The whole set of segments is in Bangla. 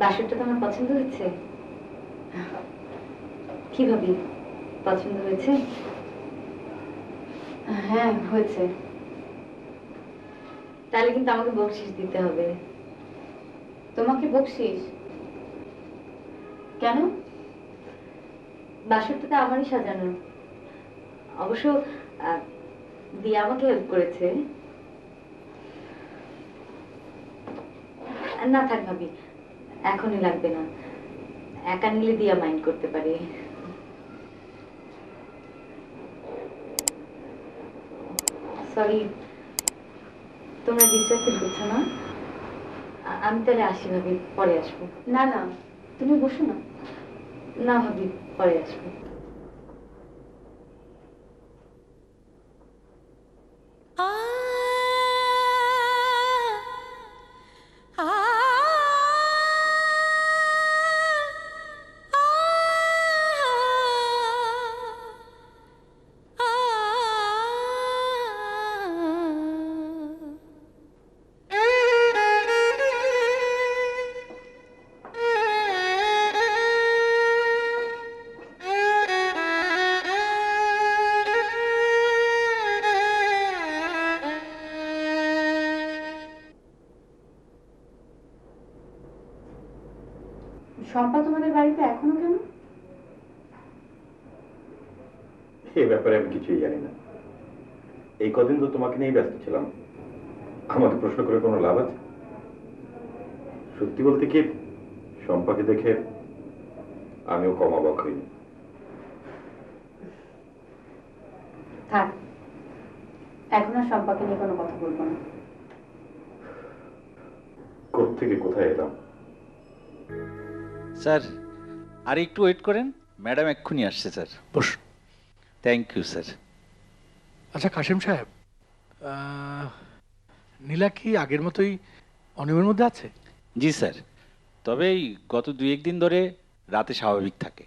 বাসরটা তোমার পছন্দ হয়েছে। কি ভাবি? পছন্দ হয়েছে? হ্যাঁ হয়েছে। তাহলে কিন্তু আমাকে বকশিস দিতে হবে। তোমাকে বকশিস কেন? বাসরটা তো আমারই সাজানো। অবশ্য দিয়া আমাকে হেল্প করেছে। না থাক ভাবি। এখনই লাগবে না। একা নিলে দিয়া মাইন্ড করতে পারি। সরি তোমরা ডিস্ট্রাক্টেড করছ না? আমি তাহলে আসি ভাবি পরে আসব। না না তুমি বসো না। না ভাবি পরে আসব। শম্পা তোমাদের বাড়িতে এখনও কেন? এ ব্যাপারে আমি কিছুই জানি না। এই কদিন তো তোমাকে নিয়েই ব্যস্ত ছিলাম। আমাকে প্রশ্ন করে কোনো লাভ আছে? সত্যি বলতে কি শম্পাকে দেখে আমিও কম অবাক হইনি। থাক। এখন আর শম্পাকে নিয়ে কোনো কথা বলব না। থেকে কোথায় এলাম? স্যার আর একটু ওয়েট করেন। ম্যাডাম এক্ষুনি আসছে sir. Boss. Thank you sir. আচ্ছা কাশিম সাহেব নীলা কি আগের মতোই অনিয়মের মধ্যে আছে? জি স্যার। তবে এই গত দুই একদিন ধরে রাতে স্বাভাবিক থাকে।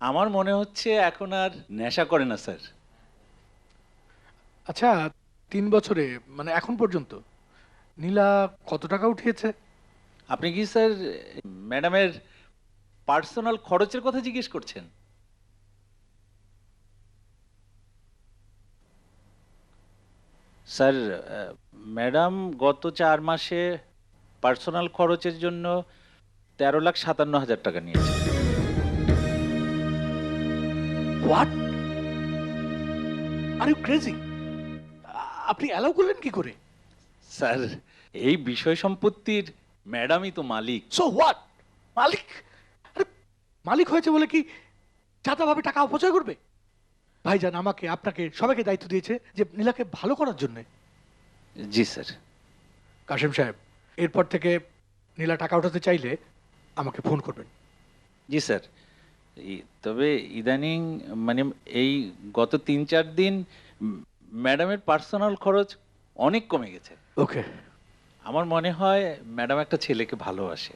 আমার মনে হচ্ছে এখন আর নেশা করে না স্যার। আচ্ছা তিন বছরে মানে এখন পর্যন্ত নীলা কত টাকা উঠিয়েছে? আপনি কি স্যার ম্যাডামের পার্সোনাল খরচের কথা জিজ্ঞেস করছেন? স্যার ম্যাডাম গত চার মাসে পার্সোনাল খরচের জন্য তেরো লাখ সাতান্ন হাজার টাকা নিয়েছে হোয়াট আর ইউ ক্রেজি আপনি অ্যালাউ করলেন কি করে? স্যার এই বিষয় সম্পত্তির ম্যাডামই তো মালিক সো হোয়াট মালিক আরে মালিক হয়েছে বলে কি যাতাভাবে টাকা অপচয় করবে? ভাইজান আমাকে আপনাকে সবাইকে দায়িত্ব দিয়েছে যে নীলাকে ভালো করার জন্য। জি স্যার। কাশিম সাহেব এরপর থেকে নীলা টাকা উঠাতে চাইলে আমাকে ফোন করবেন। জি স্যার। তবে ইদানিং মানে এই গত তিন চার দিন ম্যাডামের পার্সোনাল খরচ অনেক কমে গেছে। ওকে আমার মনে হয় ম্যাডাম একটা ছেলেকে ভালোবাসে।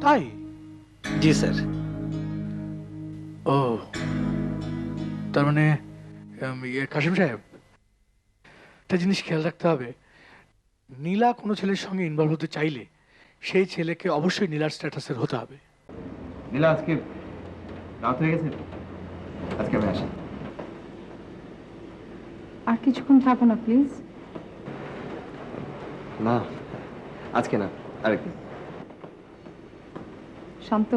তাই? জি স্যার। ও তার মানে উম, ইয়ে কাশিম সাহেব একটা জিনিস খেয়াল রাখতে হবে। নীলা কোনো ছেলের সঙ্গে ইনভলভ হতে চাইলে সেই ছেলেকে অবশ্যই নীলার স্ট্যাটাসের হতে হবে। নীলা আজকে রাত হয়ে গেছে? আজকে আমি আসি। আর কিছুক্ষণ থাকো না প্লিজ না, আজকে না, আরেকদিন। শান্ত,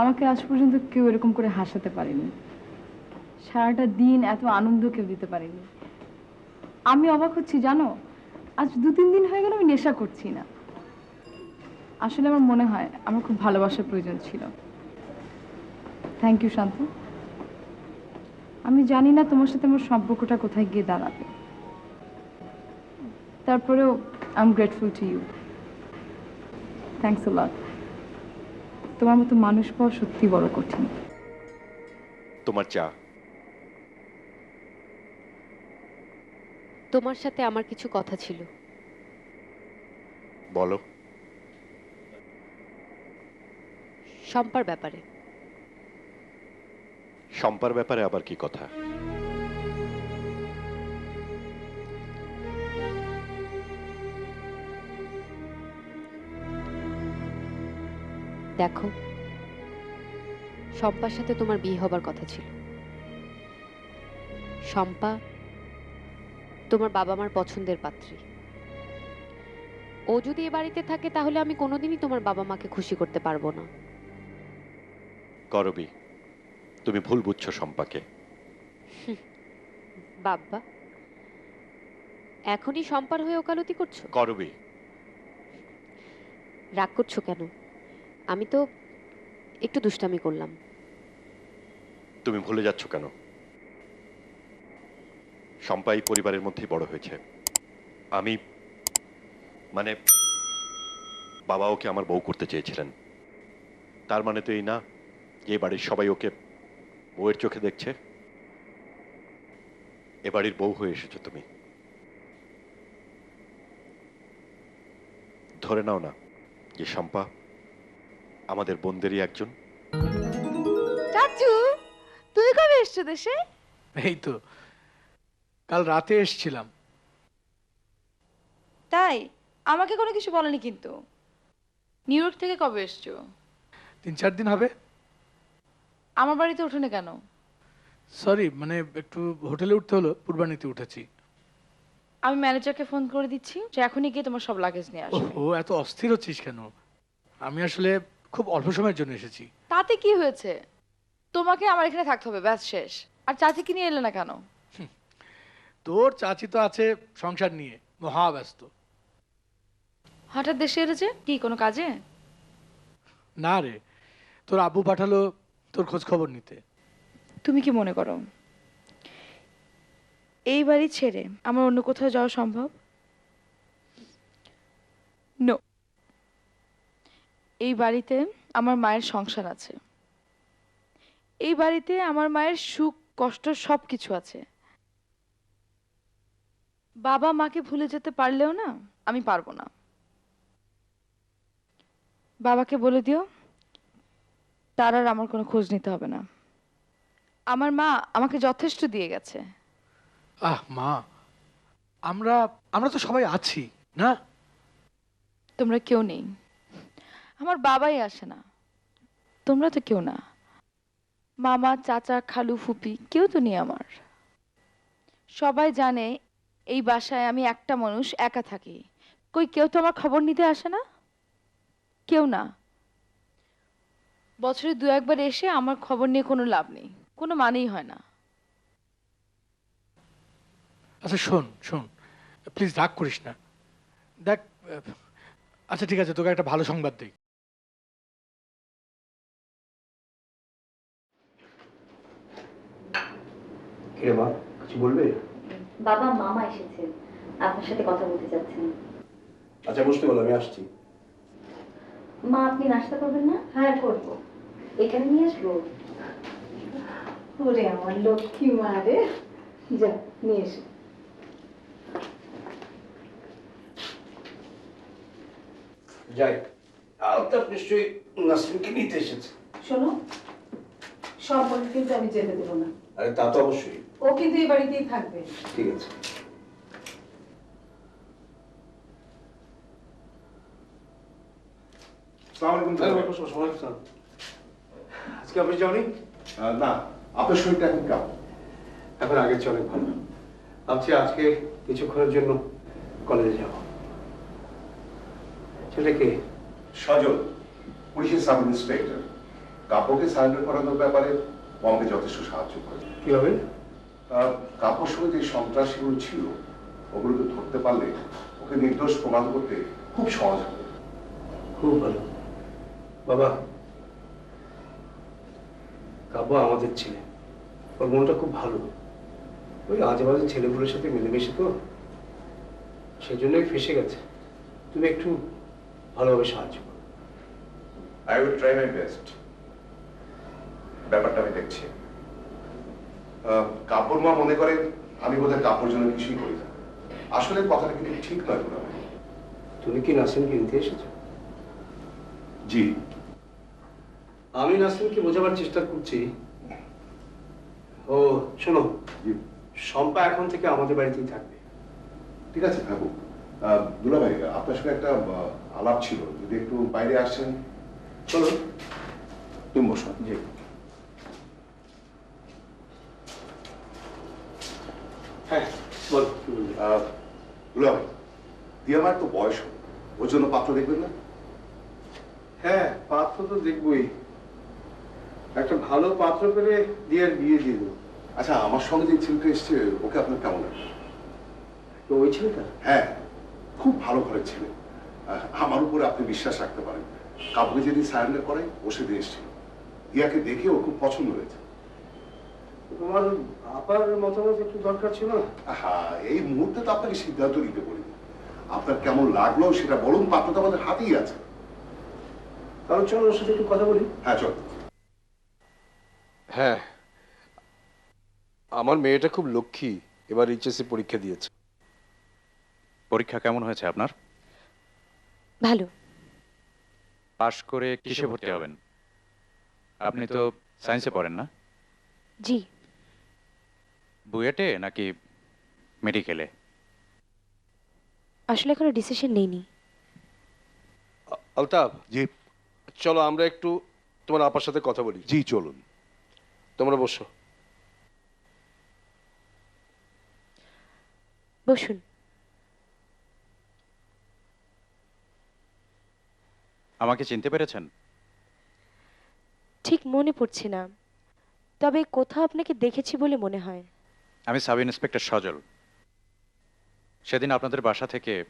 আমাকে আজ পর্যন্ত কেউ এরকম করে হাসাতে পারেনি। সারাটা দিন এত আনন্দ কেউ দিতে পারেনি। আমি অবাক হচ্ছি, জানো? আজ দু তিন দিন হয়ে গেল আমি নেশা করছি না। আসলে আমার মনে হয় আমার খুব ভালোবাসার প্রয়োজন ছিল। Thank you Shanto. আমি জানি না তোমার সাথে আমার সম্পর্কটা কোথায় গিয়ে দাঁড়াবে। তারপরেও I am grateful to you thanks a lot. তোমার মতো মানুষ পাওয়া সত্যি বড় কঠিন। তোমার চা। তোমার সাথে আমার কিছু কথা ছিল। বলো। শম্পার ব্যাপারে। শম্পার ব্যাপারে আবার কি কথা? দেখো শম্পার সাথে তোমার বিয়ে হবার কথা ছিল। শম্পা তোমার বাবা মার পছন্দের পাত্রী। ও যদি এ বাড়িতে থাকে তাহলে আমি কোনোদিনই তোমার বাবা মাকে খুশি করতে পারব না। করবি। তুমি ভুল বুঝছ শম্পাকে। বাব্বা এখনই শম্পার হয়ে ওকালতি করছ? করবি। রাগ করছ কেন? আমি তো একটু দুষ্টামি করলাম। তুমি ভুলে যাচ্ছ কেন? শম্পা এই পরিবারের মধ্যেই বড় হয়েছে। আমি মানে বাবা ওকে আমার বউ করতে চেয়েছিলেন। তার মানে তো এই না, যে বাড়ির সবাই ওকে বউয়ের চোখে দেখছে? এ বাড়ির বউ হয়ে এসেছ তুমি। ধরে নাও না যে শম্পা আমাদের বোনদেরই একজন। চাচু তুই কবে এসছো দেশে? এই তো কাল রাতে এসছিলাম। তাই? আমাকে কোনো কিছু বলেনি কিন্তু। নিউ ইয়র্ক থেকে কবে এসছো? তিন চার দিন হবে। আমার বাড়িতে ওঠেনি কেন? সরি মানে একটু হোটেলে উঠতে হলো পূর্বানিতে উঠেছি। আমি ম্যানেজারকে ফোন করে দিচ্ছি যে এখনই গিয়ে তোমার সব লাগেজ নিয়ে আসবে। ও এত অস্থির হচ্ছিস কেন? আমি আসলে খুব অল্প সময়ের জন্য এসেছি। তাতে কি হয়েছে? তোমাকে আমার এখানে থাকতে হবে ব্যাস শেষ। আর চাচিকে নিয়ে এলে না কেন? তোর চাচি তো আছে সংসার নিয়ে মহা ব্যস্ত হঠাৎ দেশে এলেছে কি কোনো কাজে? না রে তোর আব্বু পাঠালো তোর খোঁজ খবর নিতে। তুমি কি মনে করো? এই বাড়ি ছেড়ে আমার অন্য কোথাও যাওয়া সম্ভব? নো এই বাড়িতে আমার মায়ের সংসার আছে। এই বাড়িতে আমার মায়ের সুখ কষ্ট সব কিছু আছে। বাবা মাকে ভুলে যেতে পারলেও না আমি পারব না। বাবাকে বলে দিও তার আর আমার কোনো খোঁজ নিতে হবে না। আমার মা আমাকে যথেষ্ট দিয়ে গেছে। আহ মা আমরা আমরা তো সবাই আছি না? তোমরা কেউ নেই। আমার বাবাই আসে না। তোমরা তো কেউ না। মামা, চাচা, খালু, ফুপি, কেউ তো নেই আমার। সবাই জানে এই বাসায় আমি একটা মানুষ একা থাকি। কই, কেউ তো আমার খবর নিতে আসে না? কেউ না। বছরে দু একবার এসে আমার খবর নিয়ে কোনো লাভ নেই। কোনো মানেই হয় না। আচ্ছা শোন শোন। প্লিজ রাগ করিস না। দেখ আচ্ছা ঠিক আছে, তোকে একটা ভালো সংবাদ দিই। কিরে মা কিছু বলবে? বাবা মামা এসেছে। আপনার সাথে কথা বলতে চাচ্ছেন আচ্ছা বসতে বলো আমি আসছি। মা আপনি নাস্তা করবেন না? হ্যাঁ করব। এখানে নিয়ে আসব? ওরে আমার লক্ষ্মী মা রে। যা নিয়ে এসো। যাই। আলতাফ নিশ্চয়ই নাসরিনকে নিতে এসেছে। শোনো সম্পর্কে কিন্তু আমি যেতে দেবো না। আরে তা তো অবশ্যই। ও কিন্তু এই বাড়িতেই থাকবে। ঠিক আছে। আজকে অফিস যাওনি? না আপনার শরীরটা এখন কেমন? এখন আগের চেয়ে অনেক ভালো। ভাবছি আজকে কিছুক্ষণের জন্য কলেজে যাব। ছেলেকে সজল পুলিশের সাব ইন্সপেক্টর কাপড়কে সারেন্ডার করানোর ব্যাপারে আমাকে যথেষ্ট সাহায্য করে কীভাবে? কাপড় সঙ্গে যে সন্ত্রাসীগুলো ছিল ওগুলোকে ধরতে পারলে ওকে নির্দোষ প্রমাণ করতে খুব সহজ হবে। খুব ভালো। বাবা কাব্য আমাদের ছেলে। ওর মনটা খুব ভালো। ওই আজে বাজে ছেলেগুলোর সাথে মিলেমিশে তো সেই জন্যই ফেসে গেছে। তুমি একটু ভালোভাবে সাহায্য করো। I will try my best ব্যাপারটা আমি দেখছি। কাপড় মা মনে করেন আমি বোধহয় কাপড় জন্য কিছুই করি না। আসলে কথাটা কিন্তু ঠিক নয় পুরো তুমি কি নাসরিনকে নিতে এসেছ? জি। আমি নাসরিনকে বোঝাবার চেষ্টা করছি। ও শোনো। শম্পা এখন থেকে আমাদের বাড়িতেই থাকবে। ঠিক আছে থাকুক দুলা ভাই আপনার সঙ্গে একটা আলাপ ছিল। যদি একটু বাইরে আসছেন চলো তুমি বসো। জি। হ্যাঁ বল দিয়ে আমার তো বয়স ওর জন্য পাত্র দেখবেন না? হ্যাঁ পাত্র তো দেখবই। একটা ভালো পাত্র পেলে দিয়ার বিয়ে দিয়ে দেবো। আচ্ছা আমার সঙ্গে যে ছেলেটা এসছে ওকে আপনার কেমন লাগে? তো ওই ছেলেটা? হ্যাঁ খুব ভালো ঘরের ছেলে। আমার উপরে আপনি বিশ্বাস রাখতে পারেন। কাউকে যেদিন সারেন্ডার করে ও সেদিন এসেছিল। দিয়াকে দেখে ওর খুব পছন্দ হয়েছে। তোমার আপার মতামত একটু দরকার ছিল? না হ্যাঁ এই মুহূর্তে তো আপনাকে সিদ্ধান্ত নিতে বলিনি। আপনার কেমন লাগল সেটা বলুন পাত্র তো আমাদের হাতেই আছে। তাহলে চলো ওর সাথে একটু কথা বলি। হ্যাঁ চল হ্যাঁ আমার মেয়েটা খুব লক্ষ্মী এবার এইচএসসি পরীক্ষা দিয়েছে। পরীক্ষা কেমন হয়েছে আপনার? ভালো। পাশ করে কিসে ভর্তি হবেন? আপনি তো সায়েন্সে পড়েন না? জি। বুয়েটে নাকি মেডিকেলে? আসলে এখনও ডিসিশন নেইনি। আলতাফ? জি। চলো আমরা একটু তোমার আপার সাথে কথা বলি। জি চলুন। তোমরা বসো। বসুন। আমাকে চিনতে পেরেছেন? ঠিক মনে পড়ছে না। তবে কোথাও আপনাকে দেখেছি বলে মনে হয়। আমি সাব ইন্সপেক্টর সজল। সেদিন আপনাদের বাসা থেকে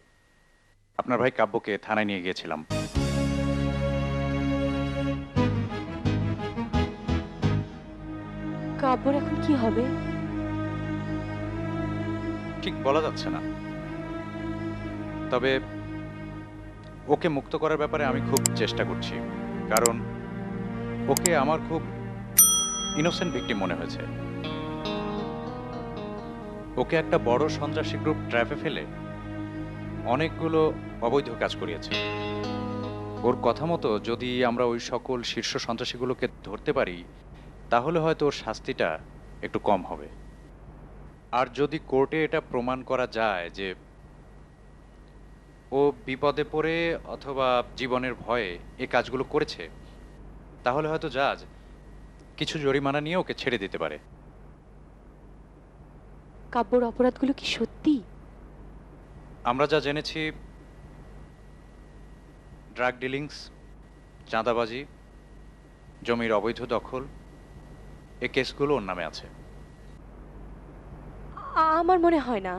আপনার ভাই কাব্যকে থানায় নিয়ে গিয়েছিলাম। কাব্যর এখন কি হবে? ঠিক বলা যাচ্ছে না। তবে ওকে মুক্ত করার ব্যাপারে আমি খুব চেষ্টা করছি। কারণ ওকে আমার খুব ইনোসেন্ট ভিকটিম মনে হয়েছে। ওকে একটা বড় সন্ত্রাসী গ্রুপ ট্র্যাপে ফেলে অনেকগুলো অবৈধ কাজ করিয়েছে। ওর কথা মতো যদি আমরা ওই সকল শীর্ষ সন্ত্রাসীগুলোকে ধরতে পারি, তাহলে হয়তো ওর শাস্তিটা একটু কম হবে। আর যদি কোর্টে এটা প্রমাণ করা যায় যে ও বিপদে পড়ে অথবা জীবনের ভয়ে এ কাজগুলো করেছে, তাহলে হয়তো জাজ কিছু জরিমানা নিয়ে ওকে ছেড়ে দিতে পারে। কাব্যর অপরাধগুলো কি সত্যি? আমরা যা জেনেছি ড্রাগ ডিলিংস চাঁদাবাজি জমির অবৈধ দখল এই কেসগুলো ওর নামে আছে। আমার মনে হয় না।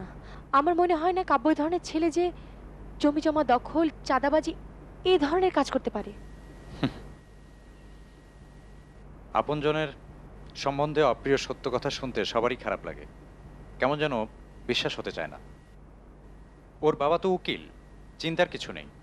আমার মনে হয় না কাব্য ধরনের ছেলে যে জমি জমা দখল চাঁদাবাজি এই ধরনের কাজ করতে পারে। আপনজনের সম্বন্ধে অপ্রিয় সত্য কথা শুনতে সবারই খারাপ লাগে। কেমন যেন বিশ্বাস হতে চায় না। ওর বাবা তো উকিল চিন্তার কিছু নেই।